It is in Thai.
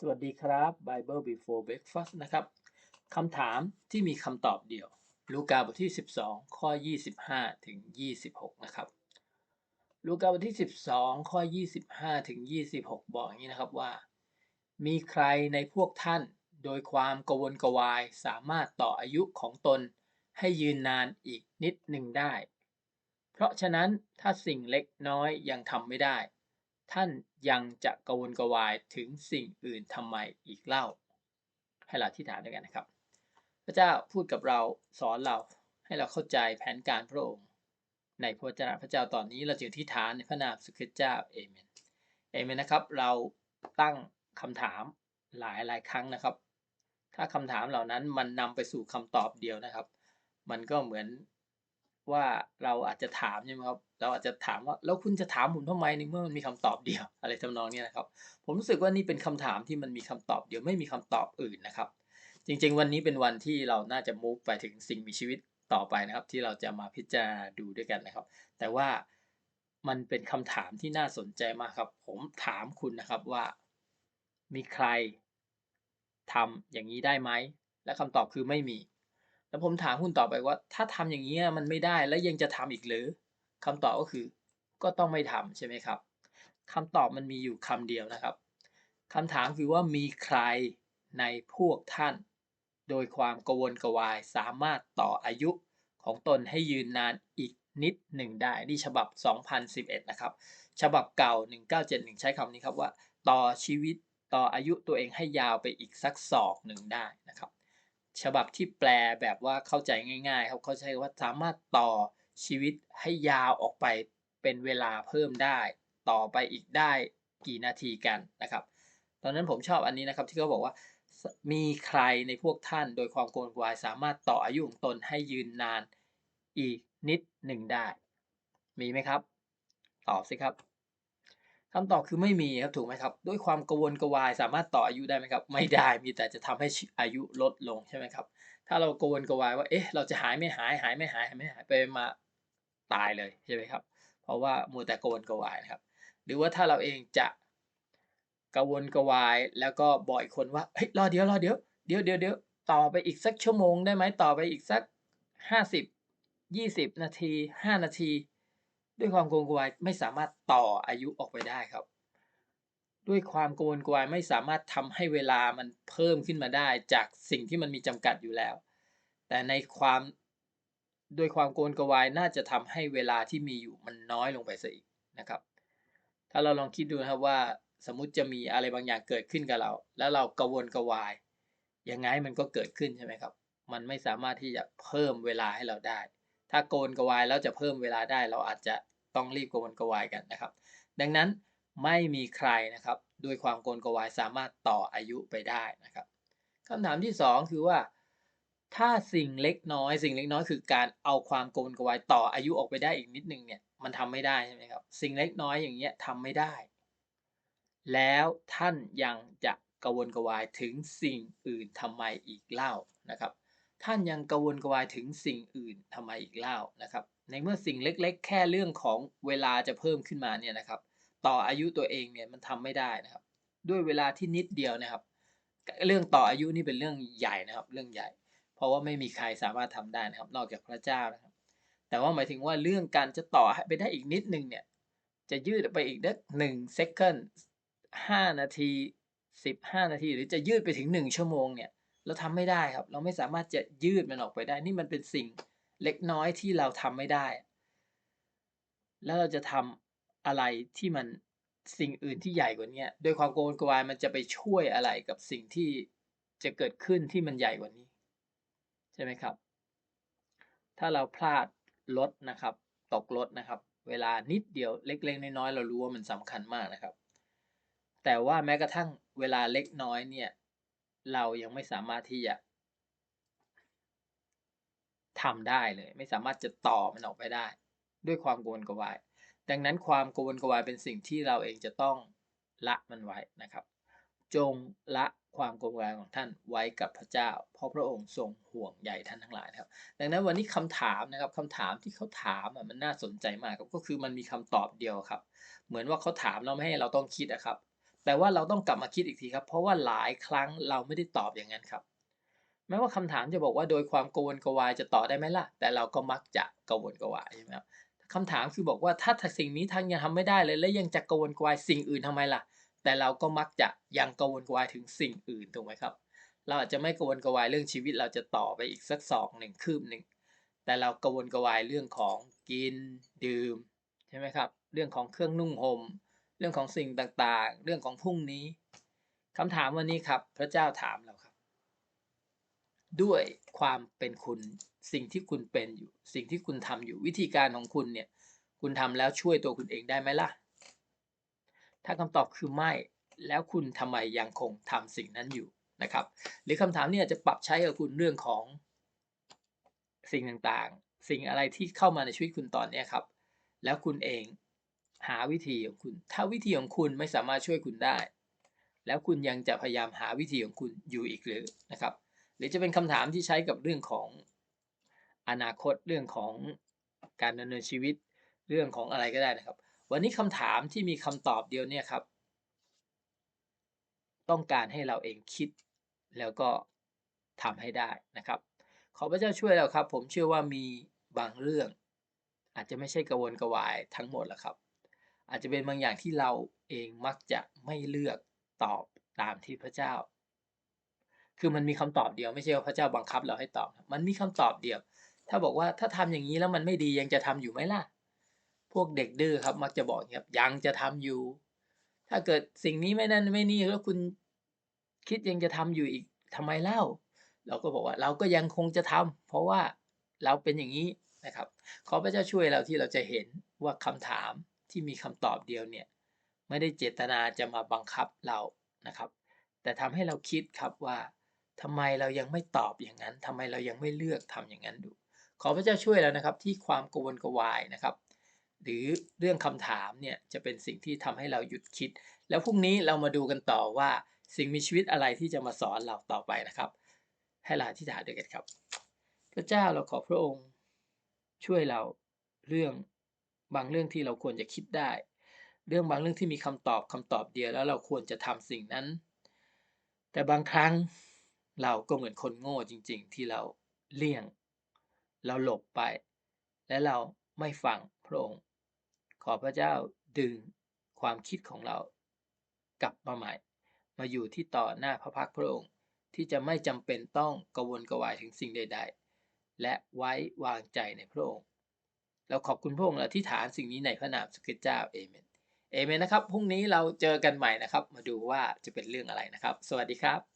สวัสดีครับ Bible Before Breakfast นะครับคำถามที่มีคำตอบเดียว ลูกาบทที่ 12 ข้อ 25 ถึง 26 นะครับ ลูกาบทที่ 12 ข้อ 25 ถึง 26 บอกอย่างนี้นะครับว่า มีใครในพวกท่านโดยความกวนกวายสามารถต่ออายุของตนให้ยืนนานอีกนิดหนึ่งได้ เพราะฉะนั้นถ้าสิ่งเล็กน้อยยังทำไม่ได้ ท่านยังจะกวนกวายถึงสิ่งอื่นทำไมอีกเล่า ให้เราที่ฐานด้วยกันนะครับ พระเจ้าพูดกับเราสอนเราให้เราเข้าใจแผนการพระองค์ ในพระเจ้าพระเจ้าตอนนี้เราจึงที่ฐานในพระนามสุขิตเจ้าเอเมนเอเมนนะครับ เราตั้งคำถามหลายหลายครั้งนะครับ ถ้าคำถามเหล่านั้นมันนำไปสู่คำตอบเดียวนะครับ มันก็เหมือน ว่าเราอาจจะถามใช่ไหมครับ เราอาจจะถามว่าแล้วคุณจะถามผมทำไมในเมื่อมันมีคำตอบเดียว อะไรทำนองนี้นะครับ ผมรู้สึกว่านี่เป็นคำถามที่มันมีคำตอบเดียวไม่มีคำตอบอื่นนะครับ จริง ๆ วันนี้เป็นวันที่เราน่าจะมุ่งไปถึงสิ่งมีชีวิตต่อไปนะครับ ที่เราจะมาพิจารณาดูด้วยกันนะครับ แต่ว่ามันเป็นคำถามที่น่าสนใจมากครับ ผมถามคุณนะครับว่า มีใครทำอย่างนี้ได้ไหม และคำตอบคือไม่มี แล้วผมถามคุณต่อไปว่า ถ้าทำอย่างนี้มันไม่ได้แล้วยังจะทำอีกหรือคำตอบก็คือ ก็ต้องไม่ทำใช่ไหมครับคำตอบมันมีอยู่คำเดียวนะครับคำถามคือว่ามีใครในพวกท่าน โดยความกวนกวายสามารถต่ออายุของตนให้ยืนนานอีกนิดหนึ่งได้นี่ฉบับ 2011 นะครับ ฉบับเก่า 1971 ใช้คำนี้ครับว่า ต่อชีวิตต่ออายุตัวเองให้ยาวไปอีกสักศอกหนึ่งได้นะครับ ฉบับที่แปลแบบว่าเข้าใจง่ายๆครับเขาใช้ว่าสามารถต่อชีวิตให้ยาวออกไปเป็นเวลาเพิ่มได้ ต่อไปอีกได้กี่นาทีกันนะครับ ตอนนั้นผมชอบอันนี้นะครับที่เขาบอกว่ามีใครในพวกท่านโดยความโกรธวาย สามารถต่ออายุของตนให้ยืนนานอีกนิดหนึ่งได้ มีไหมครับ ตอบสิครับ คำตอบคือไม่มีครับถูกไหมครับ ด้วยความกวนกวายสามารถต่ออายุได้ไหมครับ ไม่ได้มีแต่จะทำให้อายุลดลงใช่ไหมครับ ถ้าเรากวนกวายว่าเอ๊ะเราจะหายไม่หายหายไม่หายหายไม่หายไปมาตายเลยใช่ไหมครับ เพราะว่ามัวแต่กวนกวายนะครับ หรือว่าถ้าเราเองจะกวนกวาย แล้วก็บอกอีกคนว่าเฮ้ยรอเดี๋ยวรอเดี๋ยวเดี๋ยวเดี๋ยวเดี๋ยวต่อไปอีกสักชั่วโมงได้ไหมต่อไปอีกสักห้าสิบยี่สิบนาทีห้านาที ด้วยความโกวนกวายไม่สามารถต่ออายุออกไปได้ครับ ด้วยความโกวนกวายไม่สามารถทำให้เวลามันเพิ่มขึ้นมาได้ จากสิ่งที่มันมีจำกัดอยู่แล้ว แต่ในความด้วยความโกวนกวายน่าจะทำให้เวลาที่มีอยู่มันน้อยลงไปซะอีกนะครับ ถ้าเราลองคิดดูนะครับว่าสมมุติจะมีอะไรบางอย่างเกิดขึ้นกับเรา แล้วเรากวนกวายยังไงมันก็เกิดขึ้นใช่ไหมครับ มันไม่สามารถที่จะเพิ่มเวลาให้เราได้ ถ้าโกนกวายแล้วจะเพิ่มเวลาได้ เราอาจจะต้องรีบโกนกวายกันนะครับ ดังนั้นไม่มีใครนะครับด้วยความโกนกวายสามารถต่ออายุไปได้นะครับคำถามที่ 2 คือว่า ถ้าสิ่งเล็กน้อย สิ่งเล็กน้อยคือการเอาความโกนกวายต่ออายุออกไปได้อีกนิดนึงเนี่ยมันทำไม่ได้ใช่ไหมครับสิ่งเล็กน้อยอย่างเงี้ยทำไม่ได้ แล้วท่านยังจะกวนกวายถึงสิ่งอื่นทำไมอีกเล่านะครับ ท่านยังกระวนกวายถึงสิ่งอื่นทำไมอีกเล่านะครับ ในเมื่อสิ่งเล็กๆ แค่เรื่องของเวลาจะเพิ่มขึ้นมาเนี่ยนะครับ ต่ออายุตัวเองเนี่ยมันทำไม่ได้นะครับ ด้วยเวลาที่นิดเดียวนะครับ เรื่องต่ออายุนี่เป็นเรื่องใหญ่นะครับ เรื่องใหญ่ เพราะว่าไม่มีใครสามารถทำได้นะครับ นอกจากพระเจ้านะครับ แต่ว่าหมายถึงว่าเรื่องการจะต่อไปได้อีกนิดนึงเนี่ยจะยืดไปอีกได้หนึ่งเซคันห้านาทีสิบห้านาที หรือจะยืดไปถึงหนึ่งชั่วโมงเนี่ย เราทำไม่ได้ครับ เราไม่สามารถจะยืดมันออกไปได้ นี่มันเป็นสิ่งเล็กน้อยที่เราทำไม่ได้ แล้วเราจะทำอะไรที่มันสิ่งอื่นที่ใหญ่กว่านี้โดยความโกลกวายมันจะไปช่วยอะไรกับสิ่งที่จะเกิดขึ้นที่มันใหญ่กว่านี้ ใช่ไหมครับ ถ้าเราพลาดรถนะครับ ตกรถนะครับ เวลานิดเดียวเล็ก ๆ น้อยๆเรารู้ว่ามันสำคัญมากนะครับ แต่ว่าแม้กระทั่งเวลาเล็กน้อยเนี่ย เรายังไม่สามารถที่จะทำได้เลย ไม่สามารถจะต่อมันออกไปได้ ด้วยความโกวนกวาย ดังนั้นความโกวนกวายเป็นสิ่งที่เราเองจะต้องละมันไว้นะครับ จงละความโกวนกวายของท่านไว้กับพระเจ้า เพราะพระองค์ทรงห่วงใยท่านทั้งหลายครับ ดังนั้นวันนี้คำถามนะครับคำถามที่เขาถามมันน่าสนใจมากครับก็คือมันมีคำตอบเดียวครับ เหมือนว่าเขาถามเราไม่ให้เราต้องคิดนะครับ แต่ว่าเราต้องกลับมาคิดอีกทีครับ เพราะว่าหลายครั้งเราไม่ได้ตอบอย่างนั้นครับ แม้ว่าคำถามจะบอกว่าโดยความกวนกวายจะตอบได้ไหมล่ะ แต่เราก็มักจะกวนกวายใช่ไหมครับคำถามคือบอกว่าถ้าสิ่งนี้ทางยังทำไม่ได้เลย และยังจะกวนกวายสิ่งอื่นทำไมล่ะ แต่เราก็มักจะยังกวนกวายถึงสิ่งอื่นถูกไหมครับ เราอาจจะไม่กวนกวายเรื่องชีวิตเราจะต่อไปอีกสักศอกหนึ่งคืบหนึ่งแต่เรากวนกวายเรื่องของกินดื่มใช่ไหมครับ เรื่องของเครื่องนุ่งห่ม เรื่องของสิ่งต่างๆ เรื่องของพรุ่งนี้คำถามวันนี้ครับ พระเจ้าถามเราครับ ด้วยความเป็นคุณสิ่งที่คุณเป็นอยู่ สิ่งที่คุณทำอยู่วิธีการของคุณเนี่ย คุณทำแล้วช่วยตัวคุณเองได้ไหมล่ะ ถ้าคำตอบคือไม่แล้วคุณทำไมยังคงทำสิ่งนั้นอยู่นะครับ หรือคำถามนี้อาจจะปรับใช้กับคุณเรื่องของสิ่งต่างๆ สิ่งอะไรที่เข้ามาในชีวิตคุณตอนนี้ครับ แล้วคุณเอง หาวิธีของคุณ ถ้าวิธีของคุณไม่สามารถช่วยคุณได้ แล้วคุณยังจะพยายามหาวิธีของคุณอยู่อีกหรือนะครับ หรือจะเป็นคำถามที่ใช้กับเรื่องของอนาคตเรื่องของการดำเนินชีวิตเรื่องของอะไรก็ได้นะครับ วันนี้คำถามที่มีคำตอบเดียวเนี่ยครับ ต้องการให้เราเองคิดแล้วก็ทำให้ได้นะครับ ขอพระเจ้าช่วยเราครับ ผมเชื่อว่ามีบางเรื่องอาจจะไม่ใช่กระวนกระวายทั้งหมดหรอกครับ อาจจะเป็นบางอย่างที่เราเองมักจะไม่เลือกตอบตามที่พระเจ้า คือมันมีคำตอบเดียวไม่ใช่ว่าพระเจ้าบังคับเราให้ตอบ มันมีคำตอบเดียว ถ้าบอกว่าถ้าทำอย่างนี้แล้วมันไม่ดียังจะทำอยู่ไหมล่ะ พวกเด็กดื้อครับมักจะบอกครับยังจะทำอยู่ ถ้าเกิดสิ่งนี้ไม่นั่นไม่นี่แล้วคุณคิดยังจะทำอยู่อีกทำไมเล่า เราก็บอกว่าเราก็ยังคงจะทำเพราะว่าเราเป็นอย่างนี้นะครับ ขอพระเจ้าช่วยเราที่เราจะเห็นว่าคำถาม ที่มีคำตอบเดียวเนี่ยไม่ได้เจตนาจะมาบังคับเรานะครับ แต่ทำให้เราคิดครับว่าทำไมเรายังไม่ตอบอย่างนั้นทำไมเรายังไม่เลือกทำอย่างนั้นดู ขอพระเจ้าช่วยเรานะครับที่ความกวนกวายนะครับ หรือเรื่องคำถามเนี่ยจะเป็นสิ่งที่ทำให้เราหยุดคิด แล้วพรุ่งนี้เรามาดูกันต่อว่าสิ่งมีชีวิตอะไรที่จะมาสอนเราต่อไปนะครับ ให้เราที่ฐาด้วยกันครับ พระเจ้าเราขอพระองค์ช่วยเราเรื่อง บางเรื่องที่เราควรจะคิดได้ เรื่องบางเรื่องที่มีคำตอบคำตอบเดียวแล้วเราควรจะทำสิ่งนั้น แต่บางครั้งเราก็เหมือนคนโง่จริง ๆ ที่เราเลี่ยง เราหลบไป และเราไม่ฟังพระองค์ ขอพระเจ้าดึงความคิดของเรากลับมาใหม่ มาอยู่ที่ต่อหน้าพระพักพระองค์ที่จะไม่จำเป็นต้องกวนกวายถึงสิ่งใด ๆ และไว้วางใจในพระองค์ เราขอบคุณพระองค์และที่ฐานสิ่งนี้ในพระนามสุขิเจ้าเอเมนเอเมนนะครับพรุ่งนี้เราเจอกันใหม่นะครับ มาดูว่าจะเป็นเรื่องอะไรนะครับ สวัสดีครับ